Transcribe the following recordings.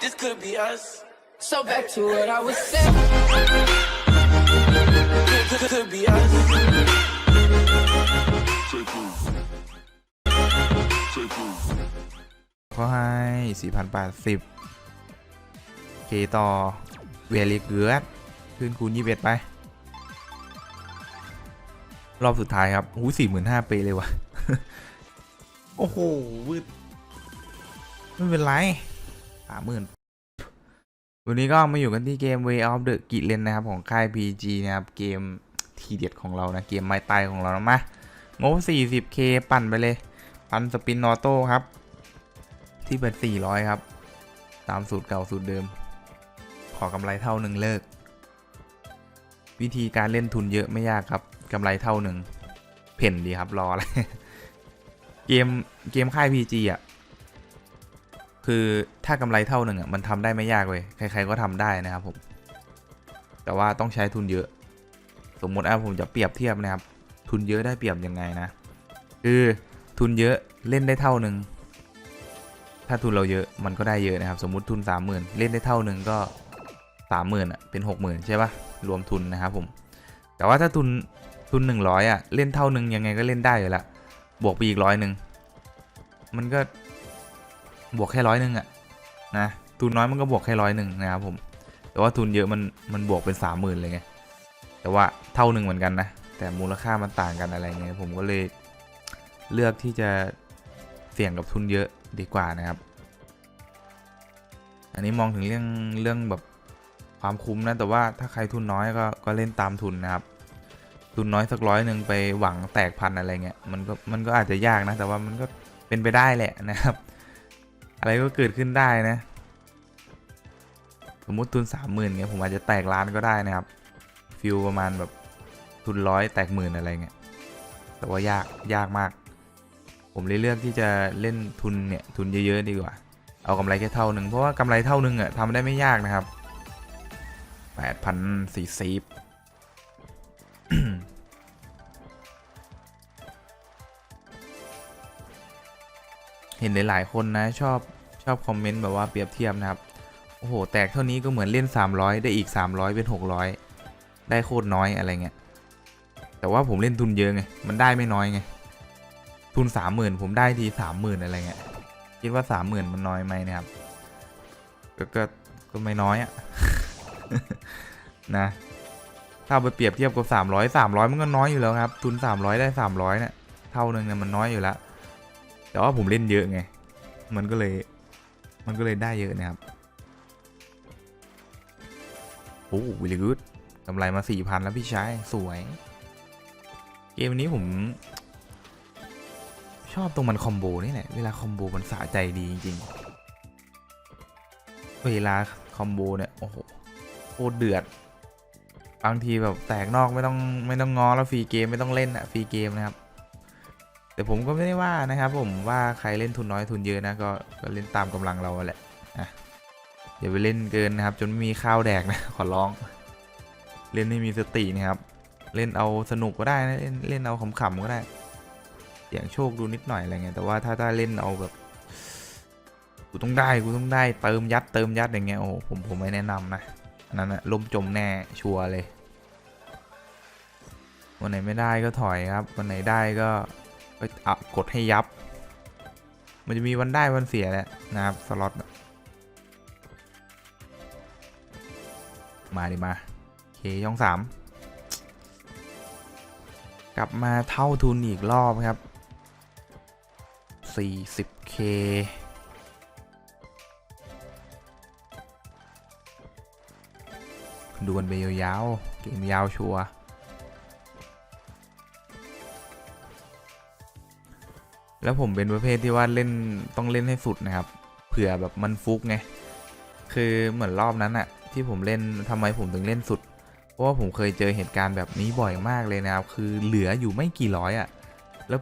this could be us. So back to what I was saying. Could, could, could be us. Take move. Take move. เขาให้4,080เคต่อเวลีเกือดขึ้นคูณ21ไป รอบสุดท้ายครับหูสี่หมื่นห้าไปเลยวะ โอ้โหวืดไม่เป็นไร สามหมื่นวันนี้ก็มาอยู่กันที่เกม Way of the g i l e n นะครับ ของค่าย PG นะครับ เกมทีเด็ดของเรานะ เกมไม้ตายของเรานะมางบ 40k ปั่นไปเลย ปันสปินออโต้ครับ ที่เป็น 400 ครับ ตามสูตรเก่าสูตรเดิม ขอกำไรเท่าหนึ่งเลิก วิธีการเล่นทุนเยอะไม่ยากครับกำไรเท่าหนึ่งเพ่นดีครับรออะไรเกมเกมค่าย PG อะ คือถ้ากำไรเท่าหนึ่งอะมันทำได้ไม่ยากเลยใคร ๆก็ทำได้นะครับผม แต่ว่าต้องใช้ทุนเยอะ สมมติอะผมจะเปรียบเทียบนะครับ ทุนเยอะได้เปรียบยังไงนะ คือทุนเยอะเล่นได้เท่าหนึ่งถ้าทุนเราเยอะมันก็ได้เยอะนะครับ สมมติทุน 30,000 เล่นได้เท่าหนึ่งก็ 30,000อะเป็น 60,000 ใช่ป่ะรวมทุนนะครับผม แต่ว่าถ้าทุนทุน 100อะเล่นเท่าหนึ่งยังไงก็เล่นได้อยู่ละบวกไปอีกร้อยหนึ่งมันก็ บวกแค่ร้อยหนึ่งอะนะทุนน้อยมันก็บวกแค่ร้อยหนึ่งนะครับผมแต่ว่าทุนเยอะมันมันบวกเป็น30,000เลยไงแต่ว่าเท่าหนึ่งเหมือนกันนะแต่มูลค่ามันต่างกันอะไรเงี้ยผมก็เลยเลือกที่จะเสี่ยงกับทุนเยอะดีกว่านะครับ อันนี้มองถึงเรื่องเรื่องแบบความคุ้มนะแต่ว่าถ้าใครทุนน้อยก็ก็เล่นตามทุนนะครับ ทุนน้อยสักร้อยหนึ่งไปหวังแตกพันอะไรเงี้ยมันก็มันก็อาจจะยากนะแต่ว่ามันก็เป็นไปได้แหละนะครับ อะไรก็เกิดขึ้นได้นะ สมมติทุนสามหมื่นเงี้ยผมอาจจะแตกล้านก็ได้นะครับ ฟิลประมาณแบบทุนร้อยแตกหมื่นอะไรเงี้ย แต่ว่ายากยากมาก ผมเลยเลือกที่จะเล่นทุนเนี่ยทุนเยอะๆดีกว่า เอากำไรแค่เท่าหนึ่งเพราะว่ากำไรเท่าหนึ่งอะทำได้ไม่ยากนะครับแปดพันสี่สิบ เห็นหลาย ๆ คนนะชอบชอบคอมเมนต์แบบว่าเปรียบเทียบนะครับ โอ้โห แตกเท่านี้ก็เหมือนเล่น 300 ได้อีก 300 เป็น 600 ได้โคตรน้อยอะไรเงี้ย แต่ว่าผมเล่นทุนเยอะไง มันได้ไม่น้อยไง ทุน 30,000 ผมได้ที 30,000 อะไรเงี้ย คิดว่า 30,000 มันน้อยไหมนะครับ ก็ก็ก็ไม่น้อยอะนะ ถ้าเอาไปเปรียบเทียบกับ 300 300 มันก็น้อยอยู่แล้วครับ ทุน 300 ได้ 300เนี่ย เท่านึงเนี่ยมันน้อยอยู่แล้ว แต่ว่าผมเล่นเยอะไง มันก็เลย มันก็เลยได้เยอะนะครับ โอ้วิลกูดกำไรมา4,000แล้วพี่ชายสวย เกมนี้ผม ชอบตรงมันคอมโบนี่แหละ เวลาคอมโบมันสะใจดีจริงๆ เวลาคอมโบเนี่ย โอ้โหโคตรเดือด บางทีแบบแตกนอกไม่ต้องไม่ต้องงอแล้วฟรีเกมไม่ต้องเล่นอะฟรีเกมนะครับ แต่ผมก็ไม่ได้ว่านะครับผมว่าใครเล่นทุนน้อยทุนเยอะนะก็ก็เล่นตามกำลังเราแหละอะอย่าไปเล่นเกินนะครับ จนไม่มีข้าวแดกนะขอร้อง เล่นให้มีสตินะครับ เล่นเอาสนุกก็ได้นะเล่นเล่นเอาขำๆก็ได้เสี่ยงโชคดูนิดหน่อยอะไรเงี้ยแต่ว่าถ้าถ้าเล่นเอาแบบกูต้องได้กูต้องได้เติมยัดเติมยัดอย่างเงี้ยโอ้ผมผมไม่แนะนำนะอันนั้นนะล่มจมแน่ชัวร์เลยวันไหนไม่ได้ก็ถอยครับวันไหนได้ก็ ก็อะกดให้ยับ มันจะมีวันได้วันเสียแหละนะครับสล็อตมาดิมาโอเคช่องสามกลับมาเท่าทุนอีกรอบครับ 40k ดูกันไปยาวๆเกมยาวชัวร์ แล้วผมเป็นประเภทที่ว่าเล่นต้องเล่นให้สุดนะครับ เผื่อแบบมันฟุกไง คือเหมือนรอบนั้นอะที่ผมเล่นทำไมผมถึงเล่นสุด เพราะว่าผมเคยเจอเหตุการณ์แบบนี้บ่อยมากเลยนะครับ คือเหลืออยู่ไม่กี่ร้อยอะแล้ว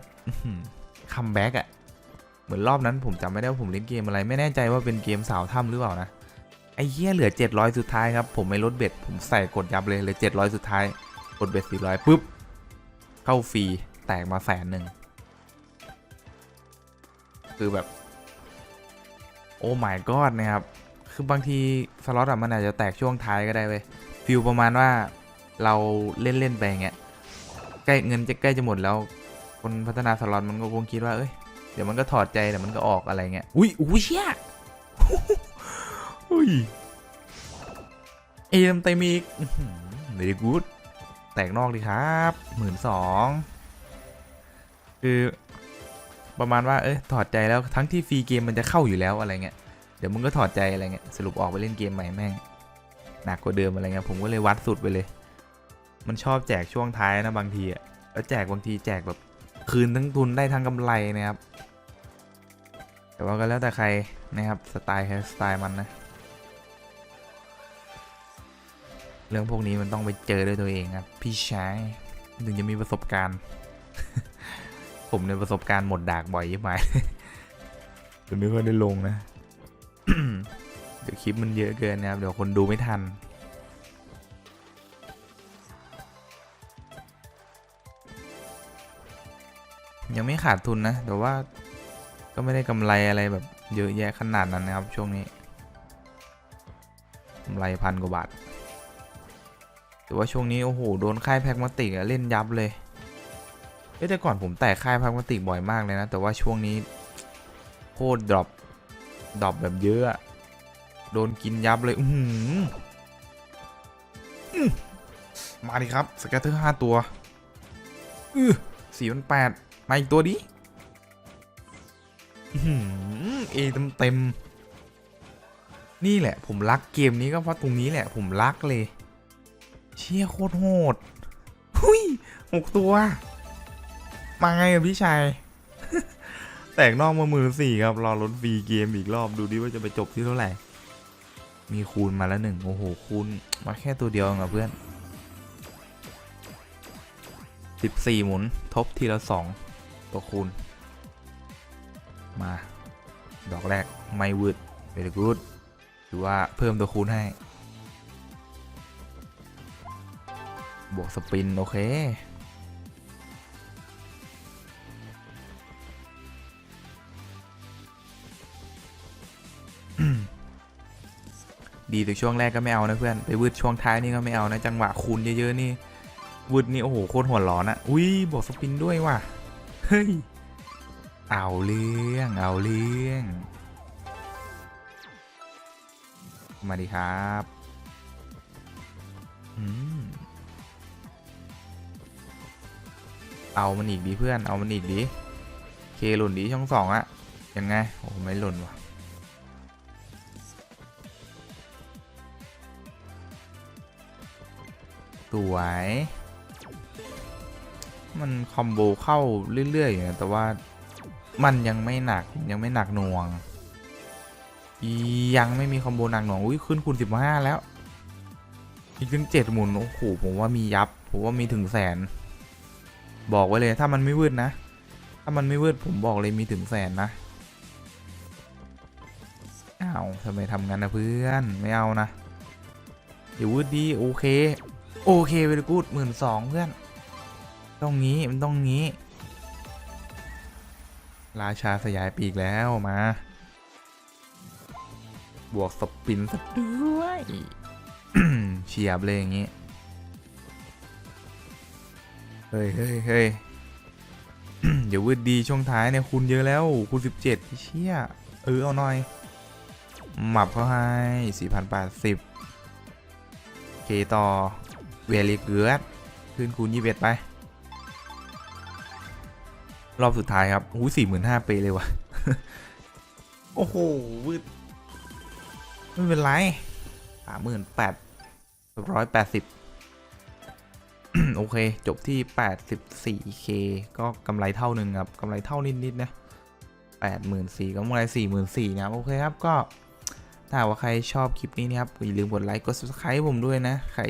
คัมแบ็กอะเหมือนรอบนั้นผมจำไม่ได้ว่าผมเล่นเกมอะไรไม่แน่ใจว่าเป็นเกมสาวถ้ำหรือเปล่านะไอ้เหี้ยเหลือ 700 สุดท้ายครับ ผมไม่ลดเบ็ด ผมใส่กดยับเลยเหลย700 สุดท้าย กดเบ็ด400ปุ๊บ เข้าฟรี แตกมาแสนหนึ่ง คือแบบ โอ้ my god นะครับ คือบางทีสล็อตอะมันอาจจะแตกช่วงท้ายก็ได้เว้ยฟิลประมาณว่าเราเล่นเล่นไปอย่างเงี้ยใกล้เงินจะใกล้จะหมดแล้ว คนพัฒนาสล็อตมันก็คงคิดว่าเอ้ยเดี๋ยวมันก็ถอดใจเดี๋ยวมันก็ออกอะไรเงี้ยอุ้ยอุ้ยเชี่ยอุ้ยเอ็มเต็มอีกเดีกูดแตกนอกดีครับหมื่นสองคือ ประมาณว่าเอ้ยถอดใจแล้วทั้งที่ฟรีเกมมันจะเข้าอยู่แล้วอะไรเงี้ยเดี๋ยวมึงก็ถอดใจอะไรเงี้ยสรุปออกไปเล่นเกมใหม่แม่งหนักกว่าเดิมอะไรเงี้ยผมก็เลยวัดสุดไปเลย มันชอบแจกช่วงท้ายนะบางทีอะแล้วแจกบางทีแจกแบบคืนทั้งทุนได้ทั้งกำไรนะครับ แต่ว่าก็แล้วแต่ใครนะครับสไตล์ใครสไตล์มันนะเรื่องพวกนี้มันต้องไปเจอด้วยตัวเองครับ พี่ชายถึงจะมีประสบการณ์ ผมในประสบการณ์หมดดากบ่อยยิ่งไปจนไม่ค่อยได้ลงนะ เดี๋ยวคลิปมันเยอะเกินนะครับ เดี๋ยวคนดูไม่ทัน ยังไม่ขาดทุนนะ แต่ว่าก็ไม่ได้กำไรอะไรแบบเยอะแยะขนาดนั้นนะครับ ช่วงนี้กำไรพันกว่าบาทแต่ว่าช่วงนี้ โอ้โห โดนค่ายแพ็กมาติกเล่นยับเลย เอ้ยแต่ก่อนผมแตกค่ายแพ็กมติกบ่อยมากเลยนะ แต่ว่าช่วงนี้โคตรดรอปดรอปแบบเยอะ โดนกินยับเลย อือหืออื้อมาดิครับ สแกตเตอร์ห้าตัว อือสี่พันแปดมาอีกตัวดิเอเต็มเต็ม นี่แหละ ผมรักเกมนี้ก็เพราะตรงนี้แหละ ผมรักเลย เชี่ยโคตรโหด หุยหกตัว มาไงพี่ชายแตกนอกมามือสี่ครับ รอรถฟรีเกมอีกรอบดูดิว่าจะไปจบที่เท่าไหร่ มีคูณมาแล้วหนึ่งโอ้โห คูณมาแค่ตัวเดียวเองอะเพื่อนสิบสี่หมุน ทบทีละสองตัวคูณ มา ดอกแรก ไม่วืดเ e ร y good หรือว่าเพิ่มตัวคูณให้ บวกสปิน โอเค ดีแต่ช่วงแรกก็ไม่เอานะเพื่อนไปวืดช่วงท้ายนี่ก็ไม่เอานะจังหวะคูณเยอะๆนี่วืดนี่โอ้โหโคตรหัวร้อนอะอุ้ยบวกสปินด้วยว่ะเฮ้ยเอาเรื่องเอาเรื่องมาดีครับอืมเอามันอีกดีเพื่อนเอามันอีกดีเคหล่นดีช่องสองอะยังไงโอ้ไม่หล่นว่ะ สวย มันคอมโบเข้าเรื่อยๆอยู่นะแต่ว่ามันยังไม่หนักยังไม่หนักหน่วง ยังไม่มีคอมโบหนักหน่วงอุ้ยขึ้นคูณสิบห้าแล้ว อีกถึงเจ็ดหมุนโอ้โหผมว่ามียับ ผมว่ามีถึงแสน บอกไว้เลยถ้ามันไม่วืดนะ ถ้ามันไม่วืดผมบอกเลยมีถึงแสนนะอ้าวทำไมทำงั้นนะเพื่อนไม่เอานะอย่าวืดดีโอเค โอเคเวลกูดหมื่นสองเพื่อน ต้องงี้มันต้องงี้ ราชาสยายปีกแล้วมา บวกสปินซะด้วยเฉียบเลยอย่างงี้ เฮ้ยเฮ้ยเฮ้ยเดี๋ยววืดดีช่วงท้ายเนี่ยคุณเยอะแล้วคุณสิบเจ็ดเชี่ยเออเอาหน่อย หมับเขาให้สี่พันแปดสิบเคต่อ เวลีเกือดขึ้นคูณยี่สิบเอ็ดไป รอบสุดท้ายครับหูสี่หมื่นห้าไปเลยวะโอ้โหวืดไม่เป็นไรสามหมื่นแปดร้อยแปดสิบโอเค จบที่ 84k ก็กำไรเท่าหนึ่งครับกำไรเท่านิดๆนะ84,000กำไร44,000นะครับ โอเคครับ ก็ ถ้าว่าใครชอบคลิปนี้นะครับ อย่าลืมกดไลค์ กด subscribe ผมด้วยนะ ใคร